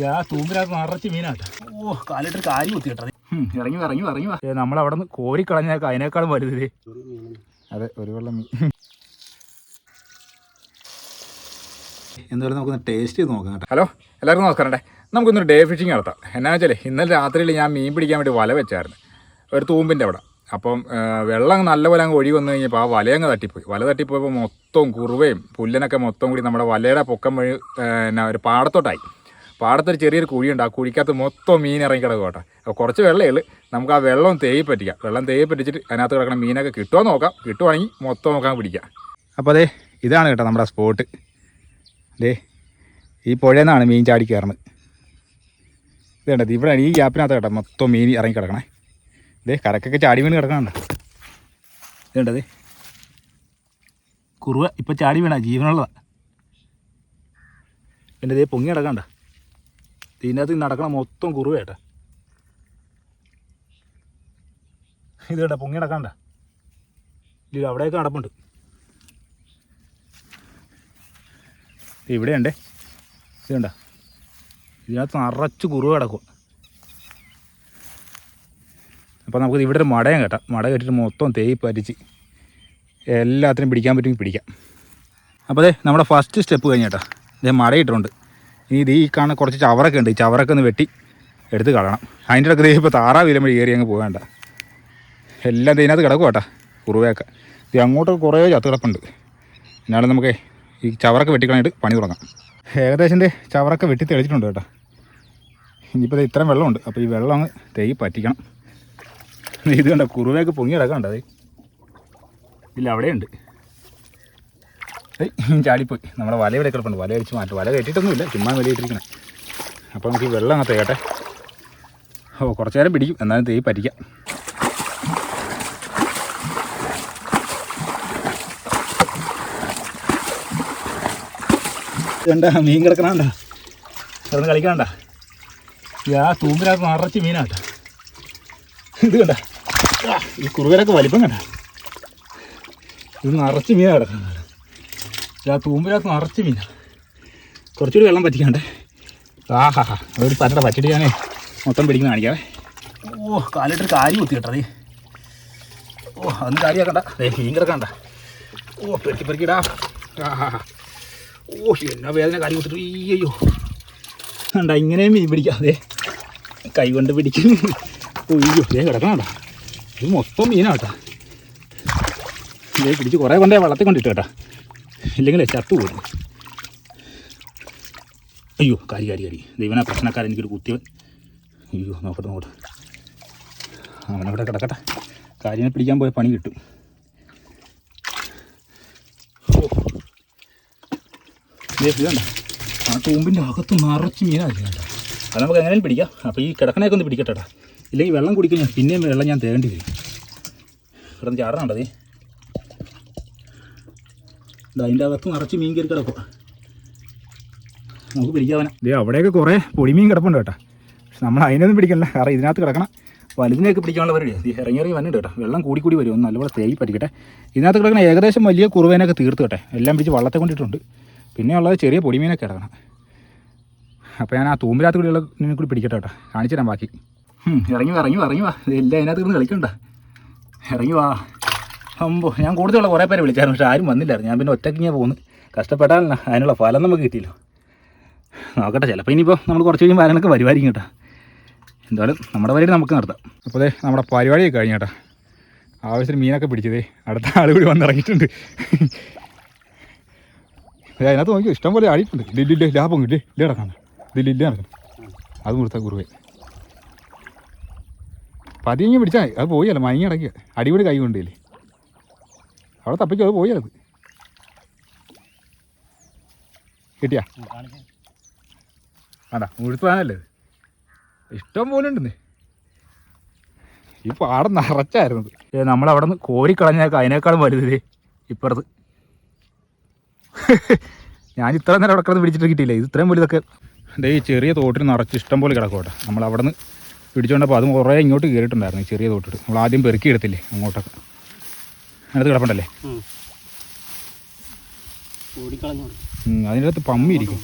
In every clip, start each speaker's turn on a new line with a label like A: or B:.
A: ആ തൂമ്പിനകത്ത് നിറച്ച് മീനാട്ടെ. ഓ കാലിട്ട് കാര്യം കുത്തിയിട്ടത്. ഇറങ്ങി ഇറങ്ങി വാ, ഇറങ്ങി വാ. നമ്മൾ അവിടെ നിന്ന് കോരി കളഞ്ഞേക്കാം അതിനേക്കാളും വലുത് അതെ ഒരു വെള്ളം മീൻ. എന്തായാലും നമുക്കൊന്ന് ടേസ്റ്റ് ചെയ്ത് നോക്കാം കേട്ടോ. ഹലോ എല്ലാവർക്കും നമസ്കാരം നമുക്കൊന്നൊരു ഡേ ഫിഷിംഗ് നടത്താം. എന്നാന്ന് വെച്ചാൽ ഇന്നലെ രാത്രിയിൽ ഞാൻ മീൻ പിടിക്കാൻ വേണ്ടി വല വെച്ചായിരുന്നു. ഒരു തൂമ്പിന്റെ അവിടെ. അപ്പം വെള്ളം നല്ലപോലെ അങ്ങ് ഒഴി വന്നു കഴിഞ്ഞപ്പോൾ ആ വലയങ്ങ് തട്ടിപ്പോയി. വല തട്ടിപ്പോയപ്പോൾ മൊത്തം കുറുവയും പുല്ലനൊക്കെ മൊത്തം കൂടി നമ്മുടെ വലയുടെ പൊക്കം വഴി എന്നാ ഒരു പാടത്തോട്ടായി. പാടത്തൊരു ചെറിയൊരു കുഴിയുണ്ട്. ആ കുഴിക്കകത്ത് മൊത്തം മീൻ ഇറങ്ങി കിടക്കും കേട്ടോ. അപ്പോൾ കുറച്ച് വെള്ളമേ ഉള്ളൂ. നമുക്ക് ആ വെള്ളം തേയി പറ്റിക്കാം. വെള്ളം തേയി പറ്റിച്ചിട്ട് അതിനകത്ത് കിടക്കുന്ന മീനൊക്കെ കിട്ടുമോ നോക്കാം. കിട്ടുവാണെങ്കിൽ മൊത്തം നോക്കാൻ പിടിക്കാം. അപ്പോൾ അതെ ഇതാണ് കേട്ടോ നമ്മുടെ സ്പോട്ട് അതേ ഈ പുഴയിൽ നിന്നാണ് മീൻ ചാടി കയറുന്നത്. ഇത് കണ്ടത് ഇവിടെ ഈ ഗ്യാപ്പിനകത്ത് കേട്ടോ മൊത്തം മീൻ ഇറങ്ങി കിടക്കണേ ദേ കരക്കൊക്കെ ചാടി മീൻ കിടക്കണുണ്ട്. ഇത് കണ്ടത് കുറുവ ഇപ്പം ചാടി വീണ ജീവനുള്ളതാണ് എന്റെ ദേ പൊങ്ങി കിടക്കണ്ട ഇതിനകത്ത് നടക്കണ മൊത്തം കുറുവേട്ട ഇത് കേട്ടാ പൊങ്ങി നടക്കണ്ട. ഇല്ല അവിടെയൊക്കെ നടപ്പുണ്ട്. ഇവിടെ ഇവിടെയുണ്ടേ. ഇത് കണ്ട ഇതിനകത്ത് നിറച്ച് കുറുവ കിടക്കുക അപ്പോൾ നമുക്ക് ഇവിടെ ഒരു മടയം കേട്ടാ. മട കെട്ടിട്ട് മൊത്തം തേയി പറ്റിച്ച് എല്ലാത്തിനും പിടിക്കാൻ പറ്റുമെങ്കിൽ പിടിക്കാം. അപ്പോൾ അതെ നമ്മുടെ ഫസ്റ്റ് സ്റ്റെപ്പ് കഴിഞ്ഞേട്ടാ ഇതേ മട ഇട്ടിട്ടുണ്ട് ഇനി ഇത് ഈ കാണുന്ന കുറച്ച് ചവറൊക്കെ ഉണ്ട്. ഈ ചവറൊക്കെ ഒന്ന് വെട്ടി എടുത്ത് കളയണം. അതിന്റെ ഇടയ്ക്ക് ഇപ്പോൾ താറാവ് വിലം വഴി കയറി അങ്ങ് പോകേണ്ട. എല്ലാം ഇതിനകത്ത് കിടക്കും കേട്ടാ കുറുവയൊക്കെ. ഇത് അങ്ങോട്ട് കുറേ ചത്ത് കിടപ്പുണ്ട് എന്നാലും നമുക്ക് ഈ ചവറൊക്കെ വെട്ടിക്കളഞ്ഞിട്ട് പണി തുടങ്ങാം. ഏകദേശം ചവറൊക്കെ വെട്ടി തെളിച്ചിട്ടുണ്ട് കേട്ടോ. ഇനിയിപ്പോൾ ഇത്രയും വെള്ളമുണ്ട്. അപ്പോൾ ഈ വെള്ളം അങ്ങ് തൈ പറ്റിക്കണം. ഇത് കണ്ട കുറുവയൊക്കെ പൊങ്ങി കിടക്കണ്ട ഇല്ല അവിടെയുണ്ട്. ചാടിപ്പോയി. നമ്മുടെ വല ഇവിടെ കിടപ്പുണ്ട്. വല അടിച്ച് മാറ്റും. വല കെട്ടിയിട്ടൊന്നുമില്ല. ചുമ്മാ വലിയിട്ടിരിക്കണേ അപ്പോൾ നമുക്ക് ഈ വെള്ളം അങ്ങ് തേക്കട്ടെ. ഓ കുറച്ച് നേരം പിടിക്കും. എന്നാലും തേ പറ്റിക്കാം. വേണ്ടാ മീൻ കിടക്കണണ്ട കിടന്ന് കളിക്കണ്ട ആ തൂമ്പിനകത്ത് നിറച്ച് മീനാട്ടോ. ഇത് കണ്ട? ഈ കുറുവരൊക്കെ വലിപ്പം കണ്ട? ഇത് നിറച്ച് മീനാണ് കിടക്കുന്നത്. ആ തൂമ്പിനകത്ത് നിറച്ച് മീനാ കുറച്ചുകൂടി വെള്ളം പറ്റിക്കാണ്ട്. ആഹാ ഹാ അതൊരു പരട പറ്റിട്ട് ഞാൻ മൊത്തം പിടിക്കുന്ന കാണിക്കാവേ ഓ കാലിട്ടൊരു കാര്യം കുത്തി കേട്ടത് ഓ അതൊന്നും കാര്യമാക്കണ്ട മീൻ കിടക്കണ്ട. ഓ പെരുക്കി പെരുക്കിടാ ആഹാ. ഓ എന്നാ വേദന കാര്യം കുത്തിട്ട്. അയ്യോ കണ്ട ഇങ്ങനെയും മീൻ പിടിക്കാം. അതെ കൈ കൊണ്ട് പിടിക്കുന്നു അയ്യോ ദേ കിടക്കണണ്ട ഇത് മൊത്തം മീനാട്ടാ ഇതേ പിടിച്ച് കുറേ കൊണ്ടേ വെള്ളത്തിൽ കൊണ്ടിട്ട് കേട്ടാ. ഇല്ലെങ്കിലേ ചത്തു പോരും. അയ്യോ കാരി കാരി കാരി. ദൈവനാ പ്രശ്നക്കാരൻ എനിക്കൊരു കുത്തിയവൻ. അയ്യോ നോക്കട്ടെ നോക്കട്ടെ. അവനവിടെ കിടക്കട്ടെ. കാര്യനെ പിടിക്കാൻ പോയ പണി കിട്ടും. ആ തൂമ്പിന്റെ അകത്ത് നിറച്ച് മീനാണ് അത് നമുക്ക് എങ്ങനെയും പിടിക്കാം. അപ്പോൾ ഈ കിടക്കണയൊക്കെ ഒന്ന് പിടിക്കട്ടെടാ. ഇല്ലെങ്കിൽ വെള്ളം കുടിക്കുന്ന പിന്നെയും വെള്ളം ഞാൻ തേണ്ടി വരും. കിടന്ന് ചാടണം അതിന്റെ അകത്ത് നിറച്ച് മീൻ കയറി കിടക്കുക നമുക്ക് പിടിക്കാവന ദേ അവിടെയൊക്കെ കുറേ പൊടിമീൻ കിടപ്പുണ്ട് കേട്ടോ. പക്ഷെ നമ്മൾ അതിനൊന്നും പിടിക്കണില്ല കാരണം ഇതിനകത്ത് കിടക്കണം. വലുതിനെയൊക്കെ പിടിക്കാനുള്ള പരിപാടി. ഇറങ്ങി ഇറങ്ങി വന്നിട്ട് കേട്ടോ. വെള്ളം കൂടി കൂടി വരും. ഒന്ന് നല്ലപോലെ തേയി പറ്റിക്കട്ടെ. ഇതിനകത്ത് കിടക്കണ ഏകദേശം വലിയ കുറുവേനൊക്കെ തീർത്ത് കേട്ടെ. എല്ലാം പിടിച്ച് വള്ളത്തെ കൊണ്ടിട്ടുണ്ട്. പിന്നെ ഉള്ളത് ചെറിയ പൊടിമീനൊക്കെ കിടക്കണം. അപ്പോൾ ഞാൻ ആ തൂമ്പിനകത്ത് കൂടിയുള്ള മീനെ കൂടി പിടിക്കട്ടെ കേട്ടോ. കാണിച്ചു തരാം ബാക്കി. ഇറങ്ങി വാ ഇറങ്ങി വാ ഇറങ്ങി വാ. എല്ലാം അതിനകത്ത് കിടന്ന് കളിക്കണ്ട. ഇറങ്ങി വാ. അമ്പോ ഞാൻ കൂടുതലുള്ള കുറേ പേരെ വിളിച്ചായിരുന്നു പക്ഷേ ആരും വന്നില്ലായിരുന്നു. ഞാൻ പിന്നെ ഒറ്റയ്ക്ക് ഞാൻ പോകുന്നു. കഷ്ടപ്പെട്ടാൽ അതിനുള്ള ഫലം നമുക്ക് കിട്ടിയല്ലോ. നോക്കട്ടെ ചിലപ്പോൾ ഇനിയിപ്പോൾ നമ്മൾ കുറച്ച് കഴിയുമ്പോൾ ആരെയൊക്കെ പരിപാടിയും കേട്ടോ. എന്തായാലും നമ്മുടെ പരിപാടി നമുക്ക് നടത്താം. അപ്പോൾ നമ്മുടെ പരിപാടിയൊക്കെ കഴിഞ്ഞു കേട്ടോ. ആവശ്യത്തിന് മീനൊക്കെ പിടിച്ചതേ അടുത്ത ആൾ കൂടി വന്നിറങ്ങിയിട്ടുണ്ട്. അതിനകത്ത് നോക്കി ഇഷ്ടം പോലെ ആടിയിട്ടുണ്ട്. ഇല്ല ലാഭം ഇല്ലേ ഇല്ല കിടക്കാണ് ഇതില്ല ഇല്ല നടക്കണം അത് കൊടുത്ത കുറുവേ പതിയങ്ങി പിടിച്ചാൽ അത് പോയല്ല മയങ്ങി അടക്കുക അടിപൊളി കൈ കൊണ്ടില്ലേ അവിടെ തപ്പിക്കും അത് പോയത് കിട്ടിയാ? വേണ്ട മുഴുത്തുവാനല്ലേ ഇത്? ഇഷ്ടം പോലെ ഉണ്ടെന്നേ. ഈ പാടം നിറച്ചായിരുന്നത് നമ്മളവിടെ നിന്ന് കോരിക്കളഞ്ഞേക്കാം അതിനേക്കാളും വലുത് ഇപ്പുറത്ത്. ഞാൻ ഇത്ര നേരം അവിടെ കിടന്ന് പിടിച്ചിട്ട് കിട്ടിയില്ല? ഇത് ഇത്രയും വലുതൊക്കെ. ദേ ഈ ചെറിയ തോട്ടിൽ നിറച്ച് ഇഷ്ടം പോലെ കിടക്കോട്ടെ നമ്മൾ അവിടെ നിന്ന് പിടിച്ചുകൊണ്ടപ്പോൾ അതും കുറേ ഇങ്ങോട്ട് കയറിയിട്ടുണ്ടായിരുന്നു ഈ ചെറിയ തോട്ടിട്ട് നമ്മൾ ആദ്യം പെറുക്കി എടുത്തില്ലേ അങ്ങോട്ടൊക്കെ. അതിനകത്ത് കിടപ്പുണ്ടല്ലേ? അതിനകത്ത് അതിന്റെ അകത്ത് പമ്മി ഇരിക്കും.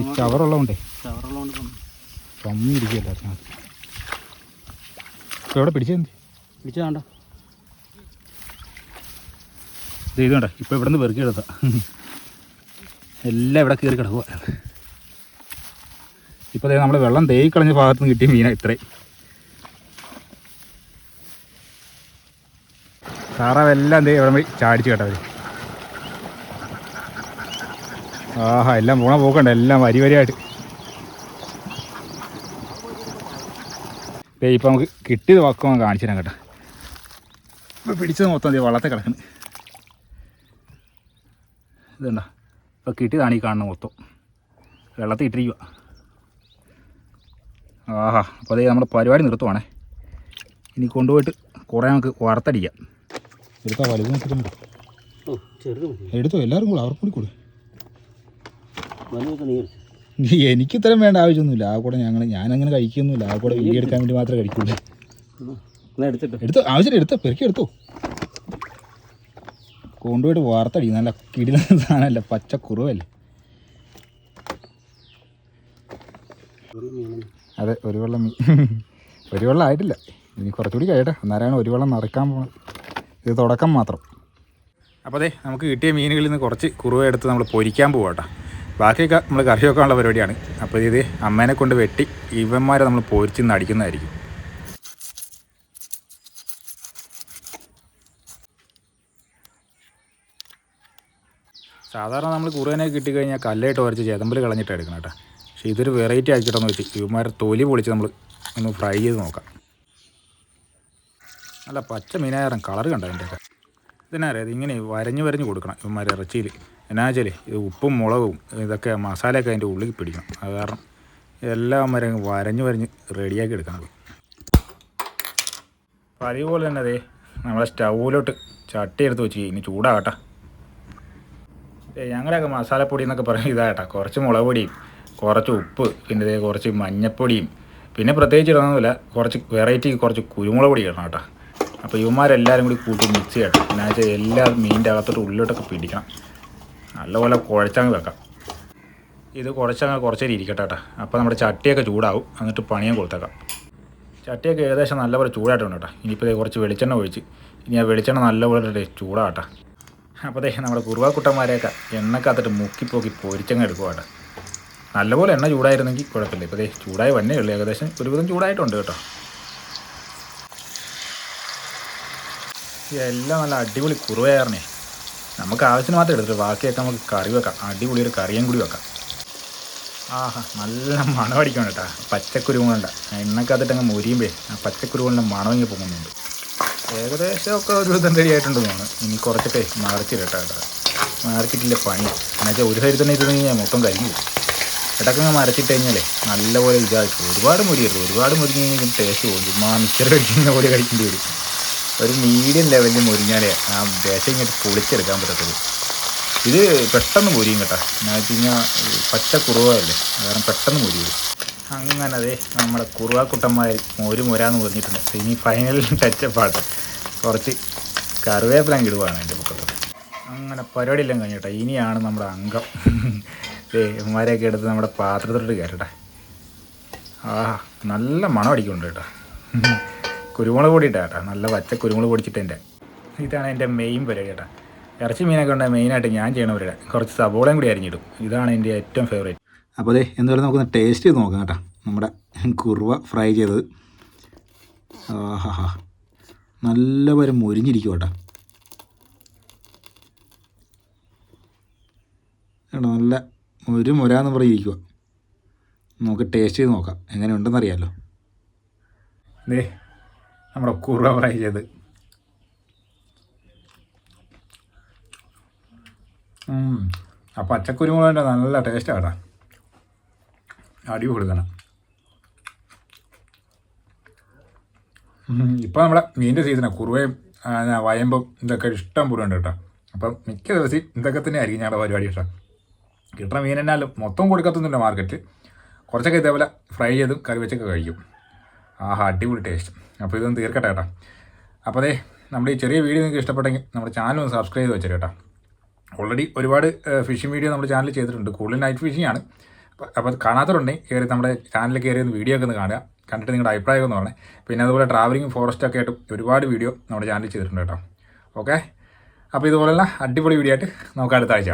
A: ഈ ചവറുള്ളതുകൊണ്ടേ. പമ്മി. ഇരിക്കുകയല്ല ഇപ്പോൾ എവിടെ പിടിച്ചെന്ത്
B: പിടിച്ചതാണ്ടോ
A: ഇത് ഇതുണ്ട ഇപ്പോൾ ഇവിടെ നിന്ന് പെറുക്കി എടുത്ത എല്ലാം ഇവിടെ കയറി കിടക്കുക ഇപ്പോൾ നമ്മൾ വെള്ളം തേയി കളഞ്ഞ ഭാഗത്ത് നിന്ന് കിട്ടിയ മീനാണ് ഇത്രയും. താറാവെല്ലാം ദേ ഇവിടെ പോയി ചാടിച്ച് കേട്ടവർ ആഹാ എല്ലാം പോണ പോക്കണ്ട. എല്ലാം വരി വരിയായിട്ട്. ഇപ്പൊ ഇപ്പം നമുക്ക് കിട്ടിയത് വക്കം കാണിച്ചു തരാം കേട്ടോ. ഇപ്പോൾ പിടിച്ചത് മൊത്തം ദേ വള്ളത്തെ കിടക്കുന്നു. ഇതുണ്ടോ? ഇപ്പോൾ കിട്ടിയതാണ് ഈ കാണുന്നത് മൊത്തം. വെള്ളത്തിൽ ഇട്ടിരിക്കുക ആഹാ അപ്പോൾ അതേ നമ്മുടെ പരിപാടി നിർത്തുവാണേ. ഇനി കൊണ്ടുപോയിട്ട് കുറേ നമുക്ക് വറുത്തടിക്കാം. എടുത്താൽ വലുത് നോക്കിയിട്ടുണ്ട് എടുത്തോ എല്ലാവരും കൂടെ അവർക്കും കൂടി
B: നീ
A: എനിക്ക് ഇത്രയും വേണ്ട ആവശ്യമൊന്നുമില്ല. ആ കൂടെ ഞങ്ങൾ ഞാനങ്ങനെ കഴിക്കൊന്നുമില്ല. ആ കൂടെ വീഡിയോ എടുക്കാൻ വേണ്ടി മാത്രമേ കഴിക്കുള്ളൂ. എടുത്തോ ആവശ്യമില്ല എടുത്തോ പെരുക്കി എടുത്തോ. കൊണ്ടുപോയിട്ട് വാർത്തടി നല്ല കിടില സാധനമല്ല പച്ച കുറവല്ലേ. അതെ ഒരു വെള്ളം ഒരു വെള്ളം ആയിട്ടില്ല. ഇനി കുറച്ചുകൂടി കഴിയട്ടെ. അന്നേരമാണ് ഒരു വെള്ളം നിറയ്ക്കാൻ പോകുന്നത് ഇത് തുടക്കം മാത്രം. അപ്പോൾ അതെ നമുക്ക് കിട്ടിയ മീനുകളിൽ നിന്ന് കുറച്ച് കുറുവ എടുത്ത് നമ്മൾ പൊരിക്കാൻ പോവാട്ടോ. ബാക്കിയൊക്കെ നമ്മൾ കറി വെക്കാനുള്ള പരിപാടിയാണ്. അപ്പോൾ ഇത് അമ്മേനെ കൊണ്ട് വെട്ടി ഇവന്മാരെ നമ്മൾ പൊരിച്ച് അടിക്കുന്നതായിരിക്കും. സാധാരണ നമ്മൾ കുറുവനെ കിട്ടിക്കഴിഞ്ഞാൽ കല്ലായിട്ട് ഉരച്ച് ചേതമ്പിൽ കളഞ്ഞിട്ട് എടുക്കണം കേട്ടോ പക്ഷേ ഇതൊരു വെറൈറ്റി ആക്കിയിട്ടെന്ന് വെച്ച് ഇവന്മാരെ തൊലി പൊളിച്ച് നമ്മൾ ഒന്ന് ഫ്രൈ ചെയ്ത് നോക്കാം. നല്ല പച്ച മീനായിരം കളർ കണ്ടോ അതിന്റെയൊക്കെ ഇതിനറിയാം ഇതിങ്ങനെ വരഞ്ഞ് വരഞ്ഞ് കൊടുക്കണം ഇവന്മാർ ഇറച്ചിയിൽ. എന്നാ വെച്ചാൽ ഇത് ഉപ്പും മുളകും ഇതൊക്കെ മസാലയൊക്കെ അതിന്റെ ഉള്ളിൽ പിടിക്കണം. അത് കാരണം എല്ലാം വരെ വരഞ്ഞ് വരഞ്ഞ് റെഡിയാക്കി എടുക്കണം. അപ്പോൾ അതേപോലെ തന്നെ അതേ നമ്മളെ സ്റ്റൗവിലോട്ട് ചട്ടി എടുത്ത് വെച്ച് ഇനി ചൂടാകട്ടെ. ഞങ്ങളുടെയൊക്കെ മസാലപ്പൊടി എന്നൊക്കെ പറയും ഇതാകട്ടെ കുറച്ച് മുളക് പൊടിയും കുറച്ച് ഉപ്പ് പിന്നെ ഇതേ കുറച്ച് മഞ്ഞപ്പൊടിയും. പിന്നെ പ്രത്യേകിച്ച് ഇടണമെന്നില്ല കുറച്ച് വെറൈറ്റി കുറച്ച് കുരുമുളക് പൊടി ഇടണം കേട്ടോ. അപ്പോൾ ഇവന്മാരെല്ലാവരും കൂടി കൂട്ടി മിക്സ് ചെയ്യട്ടെ വെച്ചാൽ എല്ലാ മീനിന്റെ അകത്തോട്ട് ഉള്ളിലോട്ടൊക്കെ പിടിക്കണം. നല്ലപോലെ കുഴച്ചങ്ങ് വെക്കാം. ഇത് കുഴച്ചങ്ങ് കുറച്ചേരി ഇരിക്കട്ടെ കേട്ടോ. അപ്പോൾ നമ്മുടെ ചട്ടിയൊക്കെ ചൂടാവും. എന്നിട്ട് പണിയും കൊടുത്തേക്കാം. ചട്ടിയൊക്കെ ഏകദേശം നല്ലപോലെ ചൂടായിട്ടുണ്ട് കേട്ടോ. ഇനിയിപ്പോൾ കുറച്ച് വെളിച്ചെണ്ണ ഒഴിച്ച്. ഇനി ആ വെളിച്ചെണ്ണ നല്ലപോലെ ചൂടാകട്ടെ അപ്പോൾ ദേ നമ്മുടെ കുറുവാക്കുട്ടന്മാരെയൊക്കെ എണ്ണക്കകത്തിട്ട് മുക്കിപ്പോക്കി പൊരിച്ചങ്ങ് എടുക്കുക കേട്ടോ. നല്ലപോലെ എണ്ണ ചൂടായിരുന്നെങ്കിൽ കുഴപ്പമില്ല. ഇപ്പോൾ ദേ ചൂടായി വന്നേ ഉള്ളൂ. ഏകദേശം ഒരുവിധം ചൂടായിട്ടുണ്ട് കേട്ടോ. എല്ലാം നല്ല അടിപൊളി കുറുവയായിരുന്നേ നമുക്ക് ആവശ്യത്തിന് മാത്രം എടുത്തിട്ട് ബാക്കിയൊക്കെ നമുക്ക് കറി വെക്കാം. അടിപൊളി ഒരു കറിയും കൂടി വെക്കാം. ആഹാ നല്ല മണം അടിക്കണം കേട്ടോ പച്ചക്കുരുമുണ്ട എണ്ണക്കകത്തിട്ട് അങ്ങ് മുരിയുമ്പേ ആ പച്ചക്കുരുമുണ്ട മണം ഇങ്ങനെ പോകുന്നുണ്ട് ഏകദേശം ഒക്കെ ഒരു വിധം റെഡിയായിട്ടുണ്ട് മോണ് ഇനി കുറച്ചൊക്കെ മറിച്ചിടട്ടെ കേട്ടോ. മറിച്ചിട്ടില്ല പണി. എന്നുവെച്ചാൽ ഒരു സൈഡിൽ തന്നെ ഇരുന്ന് കഴിഞ്ഞാൽ മൊത്തം കരിഞ്ഞു ഇടക്കങ്ങ് മരച്ചിട്ട് കഴിഞ്ഞാലേ നല്ലപോലെ ഇതായിട്ട് ഒരുപാട് മുരിയരുത്. ഒരുപാട് മുരിഞ്ഞ് കഴിഞ്ഞാൽ ടേസ്റ്റ് പോകും ചുമ്മാ മിച്ചർ കഴിക്കുന്ന പോലെ കഴിക്കേണ്ടി വരും. ഒരു മീഡിയം ലെവലിൽ മുരിഞ്ഞാലേ ആ ദേശം ഇങ്ങോട്ട് പൊളിച്ചെടുക്കാൻ പറ്റത്തുള്ളൂ. ഇത് പെട്ടെന്ന് മുരിയും കേട്ടോ. എന്ന് വെച്ച് കഴിഞ്ഞാൽ പച്ച കുറുവല്ലേ കാരണം പെട്ടെന്ന് മുരിയും അങ്ങനെ അതെ നമ്മുടെ കുറുവാക്കുട്ടന്മാർ മോര് മോരാന്ന് പറഞ്ഞിട്ടുണ്ട്. ഇനി ഫൈനൽ ടച്ചപ്പാട്ട് കുറച്ച് കറിവേപ്പിലാൻ ഇടുവാണ് എന്റെ പൊക്കത്ത്. അങ്ങനെ പരിപാടിയെല്ലാം കഴിഞ്ഞിട്ടോ. ഇനിയാണ് നമ്മുടെ അംഗം. ഏ എടുത്ത് നമ്മുടെ പാത്രത്തിലോട്ട് കയറട്ടെ. ആ നല്ല മണം അടിക്കുന്നുണ്ട് കേട്ടോ. കുരുമുളക് പൊടി ഇട്ടാ കേട്ടോ. നല്ല പച്ച കുരുമുളക് പൊടിച്ചിട്ട് എന്റെ ഇതാണ് എന്റെ മെയിൻ പരിപാടി കേട്ടോ. ഇറച്ചി മീനൊക്കെ ഉണ്ടെങ്കിൽ മെയിനായിട്ട് ഞാൻ ചെയ്യണ പരിപാടി. കുറച്ച് സബോളയും കൂടി അരിഞ്ഞിടും. ഇതാണ് എന്റെ ഏറ്റവും ഫേവറേറ്റ് അപ്പോൾ അതെ എന്തായാലും നമുക്കൊന്ന് ടേസ്റ്റ് ചെയ്ത് നോക്കാം കേട്ടോ. നമ്മുടെ കുറുവ ഫ്രൈ ചെയ്തത്. ആഹാ നല്ലപോലെ മുരിഞ്ഞിരിക്കും കേട്ടോ. കേട്ടോ നല്ല ഒരു മുരാന്ന് പറഞ്ഞിരിക്കുക നമുക്ക് ടേസ്റ്റ് ചെയ്ത് നോക്കാം. എങ്ങനെയുണ്ടെന്നറിയാമല്ലോ ദേ നമ്മുടെ കുറുവ ഫ്രൈ ചെയ്ത്. ആ പച്ചക്കുരുമുളകിന്റെ നല്ല ടേസ്റ്റാണ് കേട്ടോ. അടി കൊടുക്കണം ഇപ്പോൾ നമ്മുടെ മീനിന്റെ സീസണാണ് കുറുവയും വയമ്പും ഇതൊക്കെ ഇഷ്ടം പോലെ ഉണ്ട് കേട്ടോ. അപ്പം മിക്ക ദിവസം ഇതൊക്കെ തന്നെ ആയിരിക്കും ഞങ്ങളുടെ പരിപാടി കേട്ടോ. മീൻ എന്നാലും മൊത്തം കൊടുക്കത്തൊന്നുമില്ല മാർക്കറ്റ്. കുറച്ചൊക്കെ ഇതേപോലെ ഫ്രൈ ചെയ്തും കറി വെച്ചൊക്കെ കഴിക്കും. ആഹാ അടിപൊളി ടേസ്റ്റ് അപ്പോൾ ഇതൊന്ന് തീർക്കട്ടെ കേട്ടോ. അപ്പോൾ അതെ നമ്മുടെ ഈ ചെറിയ വീഡിയോ നിങ്ങൾക്ക് ഇഷ്ടപ്പെട്ടെങ്കിൽ നമ്മുടെ ചാനൽ ഒന്ന് സബ്സ്ക്രൈബ് ചെയ്ത് വെച്ചേട്ടോ കേട്ടോ. ഓൾറെഡി ഒരുപാട് ഫിഷിംഗ് വീഡിയോ നമ്മുടെ ചാനൽ ചെയ്തിട്ടുണ്ട്. കൂടുതൽ നൈറ്റ് ഫിഷിംഗ് ആണ്. അപ്പോൾ കാണാത്തവരുണ്ടെങ്കിൽ കയറി നമ്മുടെ ചാനലിൽ കയറി ഒന്ന് വീഡിയോ ഒക്കെ ഒന്ന് കാണുക. കണ്ടിട്ട് നിങ്ങളുടെ അഭിപ്രായം ഒന്ന് പറഞ്ഞേ. പിന്നെ അതുപോലെ ട്രാവലിംഗ് ഫോറസ്റ്റ് ഒക്കെ ആയിട്ട് ഒരുപാട് വീഡിയോ നമ്മുടെ ചാനലിൽ ചെയ്തിട്ടുണ്ട് കേട്ടോ. ഓക്കെ അപ്പോൾ ഇതുപോലെയുള്ള അടിപൊളി വീഡിയോ ആയിട്ട് നമുക്ക് അടുത്ത ആഴ്ച